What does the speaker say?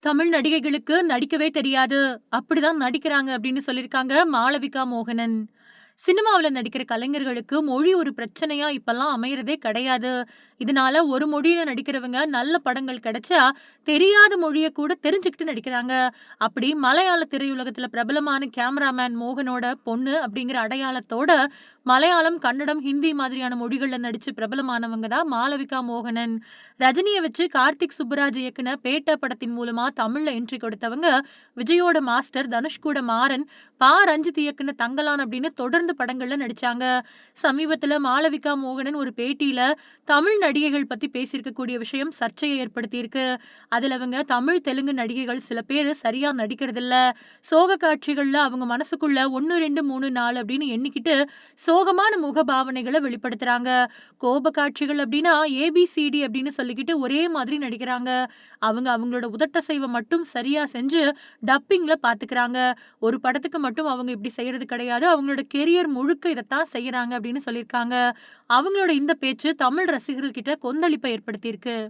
தமிழ் நடிகைகளுக்கு நடிக்கவே தெரியாது. அப்படிதான் நடிக்கிறாங்க அப்படின்னு சொல்லியிருக்காங்க மாளவிகா மோகனன். சினிமாவில் நடிக்கிற கலைஞர்களுக்கு மொழி ஒரு பிரச்சனையா இப்போல்லாம் அமையிறதே கிடையாது. இதனால ஒரு மொழியில நடிக்கிறவங்க நல்ல படங்கள் கிடைச்சா, தெரியாத மொழியை கூட தெரிஞ்சுக்கிட்டு நடிக்கிறாங்க. அப்படி மலையாள திரையுலகத்துல பிரபலமான கேமராமேன் மோகனோட பொண்ணு அப்படிங்கிற அடையாளத்தோட, மலையாளம், கன்னடம், ஹிந்தி மாதிரியான மொழிகளில் நடிச்சு பிரபலமானவங்க தான் மாளவிகா மோகனன். ரஜினியை வச்சு கார்த்திக் சுப்புராஜ் இயக்குன பேட்ட படத்தின் மூலமா தமிழ்ல என்ட்ரி கொடுத்தவங்க, விஜயோட மாஸ்டர், தனுஷ்கூட மாறன், பா. ரஞ்சித் இயக்குன தங்கலான் அப்படின்னு தொடர்ந்து படங்கள்ல நடிச்சாங்க. சமீபத்துல மாளவிகா மோகனன் ஒரு பேட்டியில தமிழ் நடிகைகள் பத்தி பேசியிருக்கக்கூடிய விஷயம் சர்ச்சையை ஏற்படுத்தியிருக்கு. அதுல அவங்க தமிழ், தெலுங்கு நடிகைகள் சில பேர் சரியா நடிக்கிறதில்ல. சோக காட்சிகள்ல அவங்க மனசுக்குள்ள 1, 2, 3, 4 அப்படின்னு எண்ணிக்கிட்டு சோகமான முகபாவனைகள வெளிப்படுத்துறாங்க. கோப காட்சிகள் அப்படின்னா ஏபிசிடி அப்படின்னு சொல்லிக்கிட்டு ஒரே மாதிரி நடிக்கிறாங்க. அவங்க அவங்களோட உதட்டசைவை மட்டும் சரியா செஞ்சு டப்பிங்ல பாத்துக்கிறாங்க. ஒரு படத்துக்கு மட்டும் அவங்க இப்படி செய்யறது கிடையாது. அவங்களோட கெரியர் முழுக்க இதைத்தான் செய்யறாங்க அப்படின்னு சொல்லியிருக்காங்க. அவங்களோட இந்த பேச்சு தமிழ் ரசிகர்கள் கிட்ட கொந்தளிப்பை ஏற்படுத்தியிருக்கு.